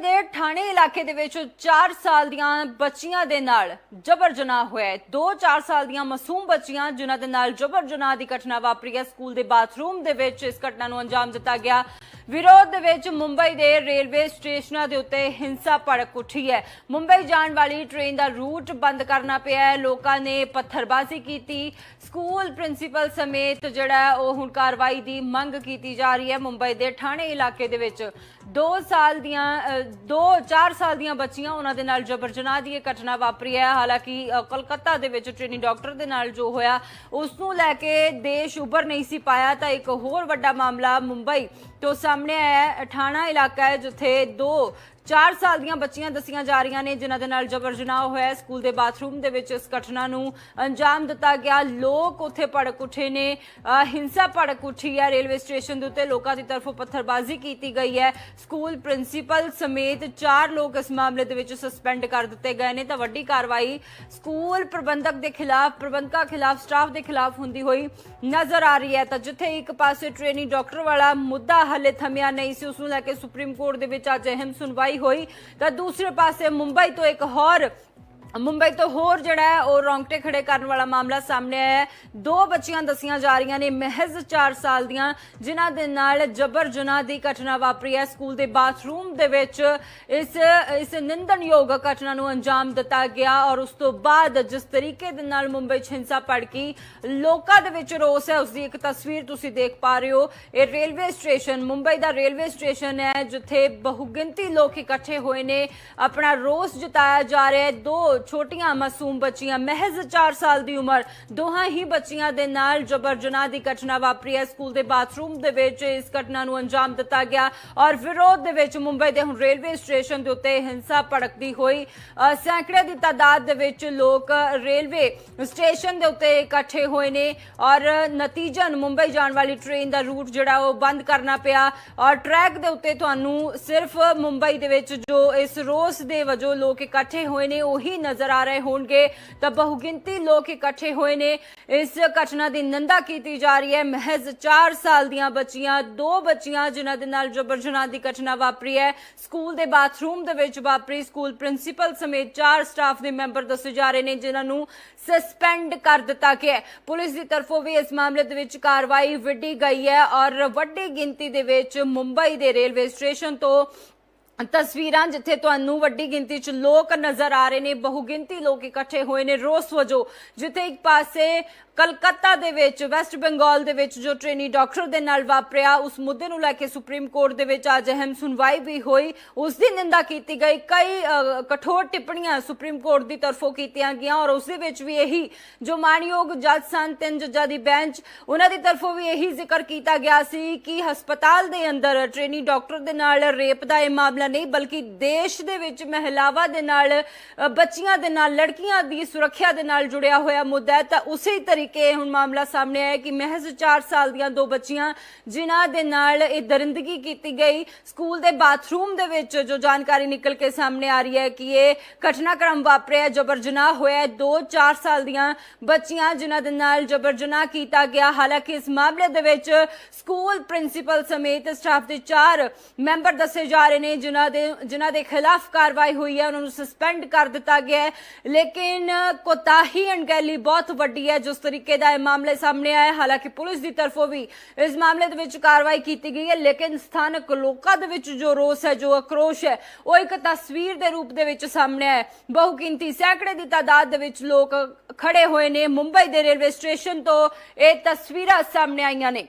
ਦੇ ਠਾਣੇ ਇਲਾਕੇ ਦੇ ਵਿੱਚ 4 ਸਾਲ ਦੀਆਂ ਬੱਚੀਆਂ ਦੇ ਨਾਲ ਜਬਰ ਜਨਾਹ ਹੋਇਆ ਦੋ 4 ਸਾਲ ਦੀਆਂ ਮਾਸੂਮ ਬੱਚੀਆਂ ਜਿਨ੍ਹਾਂ ਦੇ ਨਾਲ ਜਬਰ ਜਨਾਹ ਦੀ ਘਟਨਾ ਵਾਪਰੀ ਹੈ। ਸਕੂਲ ਦੇ ਬਾਥਰੂਮ ਦੇ ਵਿੱਚ ਇਸ ਘਟਨਾ ਨੂੰ ਅੰਜਾਮ ਦਿੱਤਾ ਗਿਆ। ਵਿਰੋਧ ਦੇ ਵਿੱਚ ਮੁੰਬਈ ਦੇ ਰੇਲਵੇ ਸਟੇਸ਼ਨਾਂ ਦੇ ਉੱਤੇ ਹਿੰਸਾ ਭੜਕ ਉੱਠੀ ਹੈ। ਮੁੰਬਈ ਜਾਣ ਵਾਲੀ ਟ੍ਰੇਨ ਦਾ ਰੂਟ ਬੰਦ ਕਰਨਾ ਪਿਆ ਹੈ। ਲੋਕਾਂ ਨੇ ਪੱਥਰਬਾਜ਼ੀ ਕੀਤੀ। ਸਕੂਲ ਪ੍ਰਿੰਸੀਪਲ ਸਮੇਤ ਜਿਹੜਾ ਉਹ ਹੁਣ ਕਾਰਵਾਈ ਦੀ ਮੰਗ ਕੀਤੀ ਜਾ ਰਹੀ ਹੈ। ਮੁੰਬਈ ਦੇ ਠਾਣੇ ਇਲਾਕੇ ਦੇ ਵਿੱਚ 2 ਸਾਲ ਦੀਆਂ 2 4 ਸਾਲ ਦੀਆਂ ਬੱਚੀਆਂ ਉਹਨਾਂ ਦੇ ਨਾਲ ਜਬਰ ਜਨਾਹ ਦੀ ਇਹ ਘਟਨਾ ਵਾਪਰੀ ਹੈ। ਹਾਲਾਂਕਿ ਅ, ਕਲਕੱਤਾ ਦੇ ਵਿੱਚ ਟ੍ਰੇਨੀ ਡਾਕਟਰ ਦੇ ਨਾਲ ਜੋ ਹੋਇਆ ਉਸ ਨੂੰ ਲੈ ਕੇ ਦੇਸ਼ ਉੱਭਰ ਨਹੀਂ ਸੀ ਪਾਇਆ ਤਾਂ ਇੱਕ ਹੋਰ ਵੱਡਾ ਮਾਮਲਾ ਮੁੰਬਈ ਤੋਂ ਸਾਹਮਣੇ ਆਇਆ ਹੈ। ਠਾਣਾ ਇਲਾਕਾ ਹੈ ਜਿੱਥੇ ਦੋ 4 ਸਾਲ ਦੀਆਂ ਬੱਚੀਆਂ ਦੱਸੀਆਂ ਜਾ ਰਹੀਆਂ ਨੇ, ਜਿਨ੍ਹਾਂ ਦੇ ਨਾਲ ਜਬਰ ਜਨਾਹ ਹੋਇਆ ਸਕੂਲ ਦੇ ਬਾਥਰੂਮ ਦੇ ਵਿੱਚ ਇਸ ਘਟਨਾ ਨੂੰ ਅੰਜਾਮ ਦਿੱਤਾ ਗਿਆ। ਲੋਕ ਉੱਥੇ ਭੜਕ ਉੱਠੇ ਨੇ। ਹਿੰਸਾ ਭੜਕ ਉੱਠੀ ਹੈ। ਰੇਲਵੇ ਸਟੇਸ਼ਨ ਦੇ ਉੱਤੇ ਲੋਕਾਂ ਦੀ ਤਰਫੋਂ ਪੱਥਰਬਾਜ਼ੀ ਕੀਤੀ ਗਈ ਹੈ। ਸਕੂਲ ਪ੍ਰਿੰਸੀਪਲ ਸਮੇਤ 4 ਲੋਕ ਇਸ ਮਾਮਲੇ ਦੇ ਵਿੱਚ ਸਸਪੈਂਡ ਕਰ ਦਿੱਤੇ ਗਏ ਨੇ। ਤਾਂ ਵੱਡੀ ਕਾਰਵਾਈ ਸਕੂਲ ਪ੍ਰਬੰਧਕ ਦੇ ਖਿਲਾਫ, ਪ੍ਰਬੰਧਕਾਂ ਖਿਲਾਫ, ਸਟਾਫ ਦੇ ਖਿਲਾਫ ਹੁੰਦੀ ਹੋਈ ਨਜ਼ਰ ਆ ਰਹੀ ਹੈ। ਤਾਂ ਜਿੱਥੇ ਇੱਕ ਪਾਸੇ ਟ੍ਰੇਨੀ ਡਾਕਟਰ ਵਾਲਾ ਮੁੱਦਾ ਹਲੇ ਥਮਿਆ ਨਹੀਂ ਸੀ, ਉਸ ਨੂੰ ਲੈ ਕੇ ਸੁਪਰੀਮ ਕੋਰਟ ਦੇ ਵਿੱਚ ਅੱਜ ਅਹਿਮ ਸੁਣਵਾਈ ਹੋਈ ਤਾਂ ਦੂਸਰੇ ਪਾਸੇ ਮੁੰਬਈ ਤੋਂ ਇੱਕ ਹੋਰ ਮੁੰਬਈ ਤੋਂ ਹੋਰ ਜਿਹੜਾ ਹੈ, ਉਹ ਰੌਂਗਟੇ ਖੜੇ ਕਰਨ ਵਾਲਾ ਮਾਮਲਾ ਸਾਹਮਣੇ ਆਇਆ ਹੈ। ਦੋ ਬੱਚੀਆਂ ਦੱਸੀਆਂ ਜਾ ਰਹੀਆਂ ਨੇ, ਮਹਿਜ਼ 4 ਸਾਲ ਦੀਆਂ, ਜਿਨ੍ਹਾਂ ਦੇ ਨਾਲ ਜਬਰ ਜਨਾਹ ਦੀ ਘਟਨਾ ਵਾਪਰੀ ਹੈ। ਸਕੂਲ ਦੇ ਬਾਥਰੂਮ ਦੇ ਵਿੱਚ ਇਸ ਇਸ ਨਿੰਦਣਯੋਗ ਘਟਨਾ ਨੂੰ ਅੰਜਾਮ ਦਿੱਤਾ ਗਿਆ ਔਰ ਉਸ ਤੋਂ ਬਾਅਦ ਜਿਸ ਤਰੀਕੇ ਦੇ ਨਾਲ ਮੁੰਬਈ 'ਚ ਹਿੰਸਾ ਭੜਕੀ, ਲੋਕਾਂ ਦੇ ਵਿੱਚ ਰੋਸ ਹੈ ਉਸ ਦੀ ਇੱਕ ਤਸਵੀਰ ਤੁਸੀਂ ਦੇਖ ਪਾ ਰਹੇ ਹੋ। ਇਹ ਰੇਲਵੇ ਸਟੇਸ਼ਨ, ਮੁੰਬਈ ਦਾ ਰੇਲਵੇ ਸਟੇਸ਼ਨ ਹੈ, ਜਿੱਥੇ ਬਹੁਗਿਣਤੀ ਲੋਕ ਇਕੱਠੇ ਹੋਏ ਨੇ। ਆਪਣਾ ਰੋਸ ਜਤਾਇਆ ਜਾ ਰਿਹਾ ਹੈ। ਦੋ ਛੋਟੀਆਂ ਮਾਸੂਮ ਬੱਚੀਆਂ, ਮਹਿਜ਼ 4 ਸਾਲ ਦੀ ਉਮਰ, ਦੋਹਾਂ ਹੀ ਬੱਚੀਆਂ ਦੇ ਨਾਲ ਜਬਰ ਜਨਾਹ ਦੀ ਘਟਨਾ ਵਾਪਰੀ ਹੈ। ਸਕੂਲ ਦੇ ਬਾਥਰੂਮ ਦੇ ਵਿੱਚ ਇਸ ਘਟਨਾ ਨੂੰ ਅੰਜਾਮ ਦਿੱਤਾ ਗਿਆ ਔਰ ਵਿਰੋਧ ਦੇ ਵਿੱਚ ਮੁੰਬਈ ਦੇ ਹੁਣ ਰੇਲਵੇ ਸਟੇਸ਼ਨ ਦੇ ਉੱਤੇ ਹਿੰਸਾ ਭੜਕਦੀ ਹੋਈ ਸੈਂਕੜੇ ਦੀ ਤਾਦਾਦ ਦੇ ਵਿੱਚ ਲੋਕ ਰੇਲਵੇ ਸਟੇਸ਼ਨ ਦੇ ਉੱਤੇ ਇਕੱਠੇ ਹੋਏ ਨੇ ਔਰ ਨਤੀਜਨ ਮੁੰਬਈ ਜਾਣ ਵਾਲੀ ਟ੍ਰੇਨ ਦਾ ਰੂਟ ਜਿਹੜਾ ਉਹ ਬੰਦ ਕਰਨਾ ਪਿਆ ਔਰ ਟਰੈਕ ਦੇ ਉੱਤੇ ਤੁਹਾਨੂੰ ਸਿਰਫ ਮੁੰਬਈ ਦੇ ਵਿੱਚ ਜੋ ਇਸ ਰੋਸ ਦੇ ਵਜੋਂ ਲੋਕ ਇਕੱਠੇ ਹੋਏ ਨੇ, ਉਹੀ ਨਜ਼ਰ ਆ ਰਹੇ ਹੋਣਗੇ। ਤਾਂ ਬਹੁਗਿਣਤੀ ਲੋਕ ਇਕੱਠੇ ਹੋਏ ਨੇ। ਇਸ ਘਟਨਾ ਦੀ ਨਿੰਦਾ ਕੀਤੀ ਜਾ ਰਹੀ ਹੈ। ਮਹਿਜ਼ 4 ਸਾਲ ਦੀਆਂ ਬੱਚੀਆਂ, ਦੋ ਬੱਚੀਆਂ ਜਿਨ੍ਹਾਂ ਦੇ ਨਾਲ ਜਬਰ ਜਨਾਹ ਦੀ ਘਟਨਾ ਵਾਪਰੀ ਹੈ। ਸਕੂਲ ਦੇ ਬਾਥਰੂਮ ਦੇ ਵਿੱਚ ਵਾਪਰੀ। ਸਕੂਲ ਪ੍ਰਿੰਸੀਪਲ ਸਮੇਤ ਚਾਰ ਸਟਾਫ ਦੇ ਮੈਂਬਰ ਦੱਸੇ ਜਾ ਰਹੇ ਨੇ, ਜਿਨ੍ਹਾਂ ਨੂੰ ਸਸਪੈਂਡ ਕਰ ਦਿੱਤਾ ਗਿਆ ਹੈ। ਪੁਲਿਸ ਦੀ ਤਰਫੋਂ ਵੀ ਇਸ ਮਾਮਲੇ ਦੇ ਵਿੱਚ ਕਾਰਵਾਈ ਵਿੱਢੀ ਗਈ ਹੈ ਔਰ ਵੱਡੀ ਗਿਣਤੀ ਦੇ ਵਿੱਚ ਮੁੰਬਈ ਦੇ ਰੇਲਵੇ ਸਟੇਸ਼ਨ ਤੋਂ ਤਸਵੀਰਾਂ ਜਿੱਥੇ ਤੁਹਾਨੂੰ ਵੱਡੀ ਗਿਣਤੀ 'ਚ ਲੋਕ ਨਜ਼ਰ ਆ ਰਹੇ ਨੇ, ਬਹੁਗਿਣਤੀ ਲੋਕ ਇਕੱਠੇ ਹੋਏ ਨੇ ਰੋਸ ਵਜੋਂ, ਜਿੱਥੇ ਇੱਕ ਪਾਸੇ ਕਲਕੱਤਾ ਦੇ ਵਿੱਚ, ਵੈਸਟ ਬੰਗਾਲ ਦੇ ਵਿੱਚ ਜੋ ਟ੍ਰੇਨੀ ਡਾਕਟਰ ਦੇ ਨਾਲ ਵਾਪਰਿਆ, ਉਸ ਮੁੱਦੇ ਨੂੰ ਲੈ ਕੇ ਸੁਪਰੀਮ ਕੋਰਟ ਦੇ ਵਿੱਚ ਅੱਜ ਅਹਿਮ ਸੁਣਵਾਈ ਵੀ ਹੋਈ। ਉਸ ਦੀ ਨਿੰਦਾ ਕੀਤੀ ਗਈ। ਕਈ ਕਠੋਰ ਟਿੱਪਣੀਆਂ ਸੁਪਰੀਮ ਕੋਰਟ ਦੀ ਤਰਫੋਂ ਕੀਤੀਆਂ ਗਈਆਂ ਔਰ ਉਸ ਦੇ ਵਿੱਚ ਵੀ ਇਹੀ ਜੋ ਮਾਨਯੋਗ ਜੱਜ ਸਨ, ਤਿੰਨ ਜੱਜਾਂ ਦੀ ਬੈਂਚ, ਉਹਨਾਂ ਦੀ ਤਰਫੋਂ ਵੀ ਇਹੀ ਜ਼ਿਕਰ ਕੀਤਾ ਗਿਆ ਸੀ ਕਿ ਹਸਪਤਾਲ ਦੇ ਅੰਦਰ ਟ੍ਰੇਨੀ ਡਾਕਟਰ ਦੇ ਨਾਲ ਰੇਪ ਦਾ ਇਹ ਮਾਮਲਾ ਨਹੀਂ, ਬਲਕਿ ਦੇਸ਼ ਦੇ ਵਿੱਚ ਮਹਿਲਾਵਾਂ ਦੇ ਨਾਲ ਬੱਚੀਆਂ ਦੇ ਨਾਲ, ਲੜਕੀਆਂ ਦੀ ਸੁਰੱਖਿਆ ਦੇ ਨਾਲ ਜੁੜਿਆ ਹੋਇਆ ਮੁੱਦਾ ਹੈ, ਤਾਂ ਉਸੇ ਤਰੀਕੇ ਹੁਣ ਮਾਮਲਾ ਸਾਹਮਣੇ ਆਇਆ ਕਿ ਮਹਿਜ਼ 4 ਸਾਲ ਦੀਆਂ ਦੋ ਬੱਚੀਆਂ, ਜਿਨ੍ਹਾਂ ਦੇ ਨਾਲ ਇਹ ਦਰਿੰਦਗੀ ਕੀਤੀ ਗਈ। ਸਕੂਲ ਦੇ ਬਾਥਰੂਮ ਦੇ ਵਿੱਚ ਜੋ ਜਾਣਕਾਰੀ ਨਿਕਲ ਕੇ ਸਾਹਮਣੇ ਆ ਰਹੀ ਹੈ ਕਿ ਇਹ ਘਟਨਾਕ੍ਰਮ ਵਾਪਰਿਆ ਜਬਰ ਜਨਾਹ ਹੋਇਆ ਦੋ 4 ਸਾਲ ਦੀਆਂ ਬੱਚੀਆਂ, ਜਿਨ੍ਹਾਂ ਦੇ ਨਾਲ ਜਬਰ ਜਨਾਹ ਕੀਤਾ ਗਿਆ। ਹਾਲਾਂਕਿ ਇਸ ਮਾਮਲੇ ਦੇ ਵਿੱਚ ਸਕੂਲ ਪ੍ਰਿੰਸੀਪਲ ਸਮੇਤ ਸਟਾਫ ਦੇ ਚਾਰ ਮੈਂਬਰ ਦੱਸੇ ਜਾ ਰਹੇ ਨੇ, ਜਿਨ੍ਹਾਂ ਦੇ ਜਿਨ੍ਹਾਂ ਦੇ ਖਿਲਾਫ ਕਾਰਵਾਈ ਹੋਈ ਹੈ। ਉਹਨਾਂ ਨੂੰ ਸਸਪੈਂਡ ਕਰ ਦਿੱਤਾ ਗਿਆ ਹੈ। ਲੇਕਿਨ ਕੋਤਾਹੀ ਅਣਗਹਿਲੀ ਬਹੁਤ ਵੱਡੀ ਹੈ, ਜਿਸ ਤਰੀਕੇ ਦਾ ਇਹ ਮਾਮਲੇ ਸਾਹਮਣੇ ਆਇਆ ਹਾਲਾਂਕਿ ਪੁਲਿਸ ਦੀ ਤਰਫੋਂ ਵੀ ਇਸ ਮਾਮਲੇ ਦੇ ਵਿੱਚ ਕਾਰਵਾਈ ਕੀਤੀ ਗਈ ਹੈ, ਲੇਕਿਨ ਸਥਾਨਕ ਲੋਕਾਂ ਦੇ ਵਿੱਚ ਜੋ ਰੋਸ ਹੈ, ਜੋ ਅਕਰੋਸ਼ ਹੈ, ਉਹ ਇੱਕ ਤਸਵੀਰ ਦੇ ਰੂਪ ਦੇ ਵਿੱਚ ਸਾਹਮਣੇ ਆਇਆ ਹੈ। ਬਹੁਗਿਣਤੀ ਸੈਂਕੜੇ ਦੀ ਤਾਦਾਦ ਦੇ ਵਿੱਚ ਲੋਕ ਖੜੇ ਹੋਏ ਨੇ। ਮੁੰਬਈ ਦੇ ਰੇਲਵੇ ਸਟੇਸ਼ਨ ਤੋਂ ਇਹ ਤਸਵੀਰਾਂ ਸਾਹਮਣੇ ਆਈਆਂ ਨੇ।